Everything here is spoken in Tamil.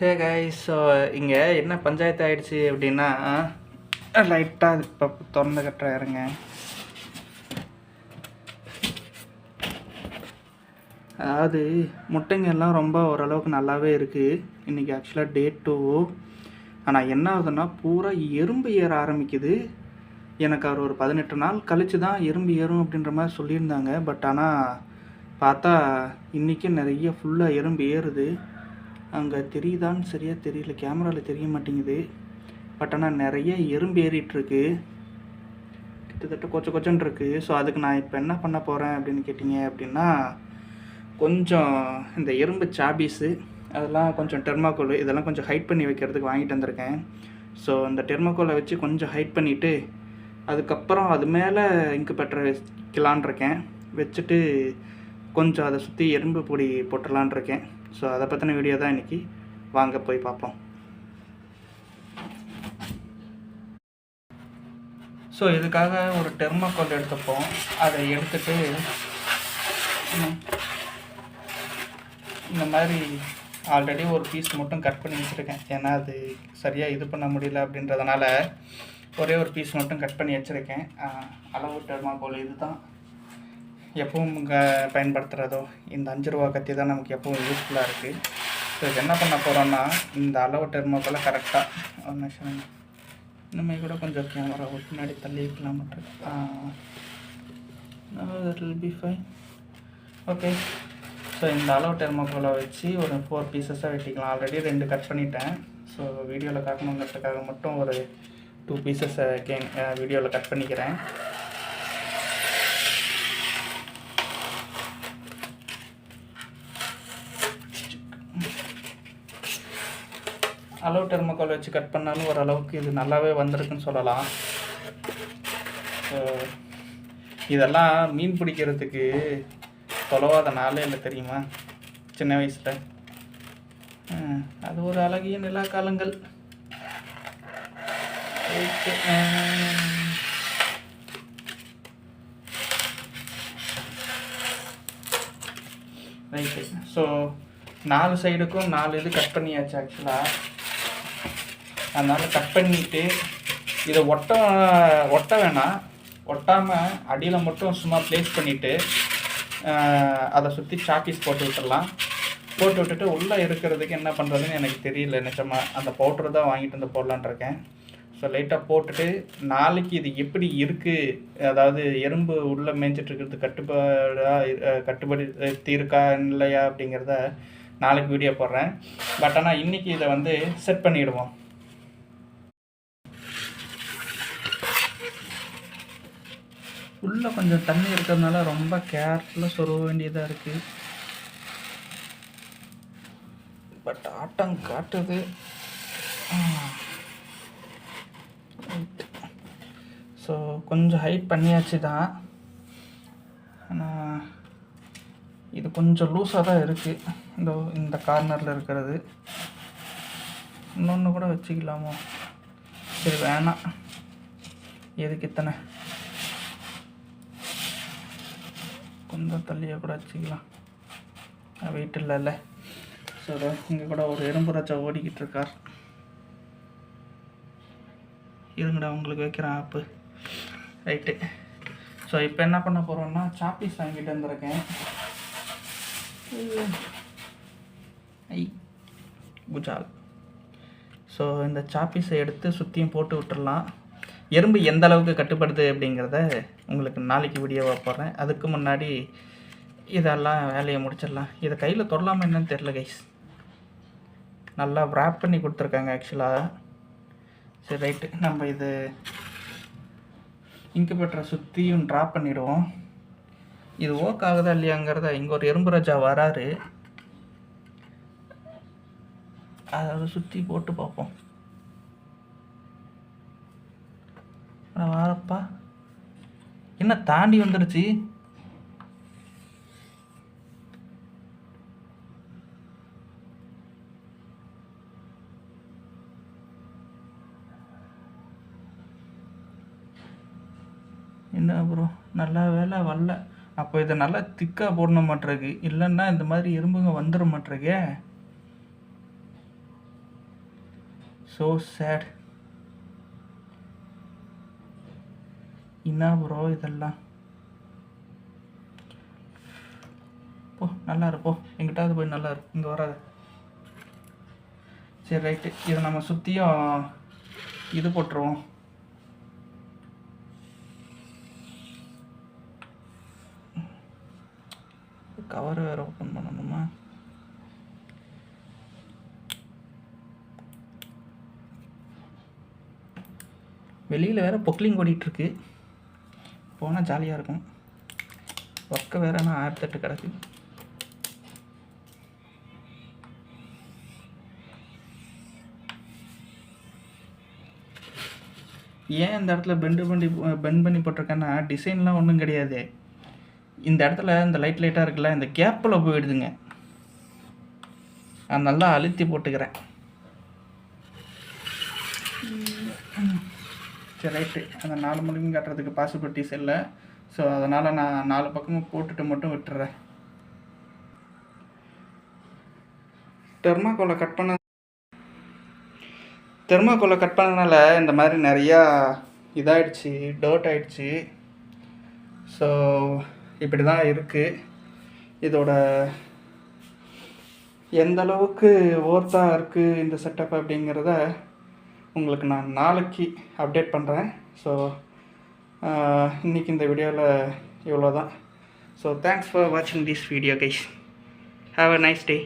ஹே கைஸ் ஸோ இங்கே என்ன பஞ்சாயத்து ஆகிடுச்சு அப்படின்னா லைட்டாக இப்போ திறந்து கட்டுற இறங்க அதாவது முட்டைங்க எல்லாம் ரொம்ப ஓரளவுக்கு நல்லாவே இருக்குது இன்றைக்கி ஆக்சுவலாக டே டூ ஆனால் என்ன ஆகுதுன்னா பூரா எறும்பு ஏற ஆரம்பிக்குது. எனக்கு அவர் ஒரு பதினெட்டு நாள் கழித்து தான் எறும்பு ஏறும் அப்படின்ற மாதிரி சொல்லியிருந்தாங்க. பட் ஆனால் பார்த்தா இன்றைக்கி நிறைய ஃபுல்லாக எறும்பு ஏறுது. அங்கே தெரியுதான்னு சரியாக தெரியல கேமராவில் தெரிய மாட்டேங்குது. பட் ஆனால் நிறைய எறும்பு ஏறிட்டுருக்கு. கிட்டத்தட்ட கொச்ச கொச்சன் இருக்குது ஸோ அதுக்கு நான் இப்போ என்ன பண்ண போகிறேன் அப்படின்னு கேட்டிங்க அப்படின்னா கொஞ்சம் இந்த எறும்பு சாபீஸு அதெல்லாம் கொஞ்சம் டெர்மாக்கோல் இதெல்லாம் கொஞ்சம் ஹைட் பண்ணி வைக்கிறதுக்கு வாங்கிட்டு வந்திருக்கேன். ஸோ அந்த டெர்மாக்கோலை வச்சு கொஞ்சம் ஹைட் பண்ணிவிட்டு அதுக்கப்புறம் அது மேலே இங்கு பெற்ற வைக்கலான் இருக்கேன். வச்சுட்டு கொஞ்சம் அதை சுற்றி எறும்பு பொடி போட்டுடலான் இருக்கேன். ஸோ அதை பற்றின வீடியோ தான் இன்றைக்கி வாங்க போய் பார்ப்போம். ஸோ இதுக்காக ஒரு டெர்மாக்கோல் எடுத்துப்போம். அதை எடுத்துட்டு இந்த மாதிரி ஆல்ரெடி ஒரு பீஸ் மட்டும் கட் பண்ணி வச்சுருக்கேன். ஏன்னா அது சரியாக இது பண்ண முடியல அப்படின்றதுனால ஒரே ஒரு பீஸ் மட்டும் கட் பண்ணி வச்சுருக்கேன். அளவு டெர்மாக்கோல் இது தான் எப்பவும் பயன்படுத்துகிறதோ இந்த அஞ்சு ரூபா கத்தி தான் நமக்கு எப்பவும் யூஸ்ஃபுல்லாக இருக்குது ஸோ இது என்ன பண்ண போகிறோன்னா இந்த அளவு டெர்மாக்கோலை கரெக்டாக ஒரு நிமிஷம் இனிமே கூட கொஞ்சம் கேமரா பின்னாடி தள்ளி வைக்கலாம் மட்டும். பி ஃபைன் ஓகே ஸோ இந்த அளவு டெர்மோக்கோலை வச்சு ஒரு ஃபோர் பீசஸாக வெட்டிக்கலாம். ஆல்ரெடி ரெண்டு கட் பண்ணிட்டேன். ஸோ வீடியோவில் காட்டணுங்கிறதுக்காக மட்டும் ஒரு டூ பீசஸை கே வீடியோவில் கட் பண்ணிக்கிறேன். அளவு டெர்மோக்கோல் வச்சு கட் பண்ணாலும் ஓரளவுக்கு இது நல்லாவே வந்திருக்குன்னு சொல்லலாம். ஸோ இதெல்லாம் மீன் பிடிக்கிறதுக்கு தொலைவாத நாளே இல்லை தெரியுமா? சின்ன வயசில். அது ஒரு அழகிய நிலா காலங்கள். ரைட்டு ஸோ நாலு சைடுக்கும் நாலு இது கட் பண்ணியாச்சு ஆக்சுவலாக அதனால் கட் பண்ணிவிட்டு இதை ஒட்ட ஒட்ட வேணாம். ஒட்டாமல் அடியில் மட்டும் சும்மா ப்ளேஸ் பண்ணிவிட்டு அதை சுற்றி சாக்கீஸ் போட்டு விட்டுடலாம் போட்டு விட்டுட்டு உள்ளே இருக்கிறதுக்கு என்ன பண்ணுறதுன்னு எனக்கு தெரியல. நிஜமாக அந்த பவுட்ரு தான் வாங்கிட்டு வந்து போடலான்ட்ருக்கேன் ஸோ லைட்டாக போட்டுட்டு நாளைக்கு இது எப்படி இருக்குது அதாவது எறும்பு உள்ளே மேய்ஞ்சிட்ருக்கிறது கட்டுப்பாடாக கட்டுப்பாடா கட்டுப்படுத்தி இருக்கா இல்லையா அப்படிங்கிறத நாளைக்கு வீடியோ போடுறேன். பட் ஆனால் இன்றைக்கி இதை வந்து செட் பண்ணிவிடுவோம் உள்ளே கொஞ்சம் தண்ணி இருக்கிறதுனால ரொம்ப கேர்ஃபுல்லாக சொருக வேண்டியதாக இருக்குது பட் ஆட்டம் காட்டுது. ஸோ கொஞ்சம் ஹைட் பண்ணியாச்சு தான். ஆனால் இது கொஞ்சம் லூஸாக தான் இருக்குது இந்த இந்த கார்னரில் இருக்கிறது. இன்னொன்று கூட வச்சுக்கலாமோ? சரி வேணாம். எதுக்கு இத்தனை? கொஞ்சம் தள்ளியை கூட வச்சுக்கலாம். வெயிட் இல்லைல்ல ஸோ இங்கே கூட ஒரு எறும்பு ராஜா ஓடிக்கிட்டு இருக்கார். இருங்கடா உங்களுக்கு வைக்கிறேன் ஆப்பு ரைட்டு ஸோ இப்போ என்ன பண்ண போகிறோம்னா சாப்பீஸ் வாங்கிட்டு வந்திருக்கேன். ஐ குஜால். ஸோ இந்த சாப்பீஸை எடுத்து சுற்றியும் போட்டு விட்டுடலாம் எறும்பு எந்த அளவுக்கு கட்டுப்படுது அப்படிங்கிறத உங்களுக்கு நாளைக்கு வீடியோவாக போடுறேன். அதுக்கு முன்னாடி இதெல்லாம் வேலையை முடிச்சிடலாம். இதை கையில் தொடலாமா என்னன்னு தெரில கைஸ் நல்லா wrap பண்ணி கொடுத்துருக்காங்க ஆக்சுவலாக சரி ரைட்டு நம்ம இது இன்குபேட்டரை சுற்றியும் ட்ராப் பண்ணிவிடுவோம் இது ஓக் ஆகுதா இல்லையாங்கிறத இங்கே ஒரு எறும்பு ராஜா வராரு. அதை சுற்றி போட்டு பார்ப்போம். நான் வாரப்பா. என்ன தாண்டி வந்துடுச்சு என்ன ப்ரோ நல்லா வேலை வரல. அப்போ இதை நல்லா திக்காக போடணும் மாட்டிருக்கு. இல்லைன்னா இந்த மாதிரி எறும்புங்க வந்துட மாட்டிருக்கே. ஸோ சேட் என்ன ப்ரோ இதெல்லாம்? போ நல்லா இருப்போ எங்கிட்டாவது போய் நல்லா இருக்கும் இங்கே வராது. சரி ரைட்டு இதை நம்ம சுற்றியும் இது போட்டுருவோம். கவர் வேறு ஓப்பன் பண்ணணுமா? வெளியில் வேறு பொக்லிங் ஓடிட்டுருக்கு போனால் ஜாலியாக இருக்கும். ஒர்க்கு வேறு நான் ஆயிரத்தெட்டு கிடக்கு. ஏன் இந்த இடத்துல பெண்டு பண்ணி பெண்ட் பண்ணி போட்டிருக்கேன்னா டிசைன்லாம் ஒன்றும் கிடையாது. இந்த இடத்துல இந்த லைட் லைட்டாக இருக்குல்ல இந்த கேப்பில் போயிடுதுங்க. நான் நல்லா அழுத்தி போட்டுக்கிறேன். சரி ரைட்டு அந்த நாலு மணிக்கும் கட்டுறதுக்கு பாசிபிலிட்டிஸ் இல்லை. ஸோ அதனால் நான் நாலு பக்கமும் போட்டுட்டு மட்டும் விட்டுறேன். தெர்மாக்கோலை கட் பண்ண தெர்மாக்கோலை கட் பண்ணனால இந்த மாதிரி நிறையா இதாயிடுச்சு டர்ட் ஆகிடுச்சு ஸோ இப்படி தான் இருக்குது இதோட எந்த அளவுக்கு ஓர்த்தாக இருக்குது இந்த செட்டப் அப்படிங்கிறத உங்களுக்கு நான் நாளைக்கு அப்டேட் பண்ணுறேன் ஸோ இன்றைக்கி இந்த வீடியோவில் இவ்வளோ தான் ஸோ தேங்க்ஸ் ஃபார் வாட்சிங் this video guys have a nice day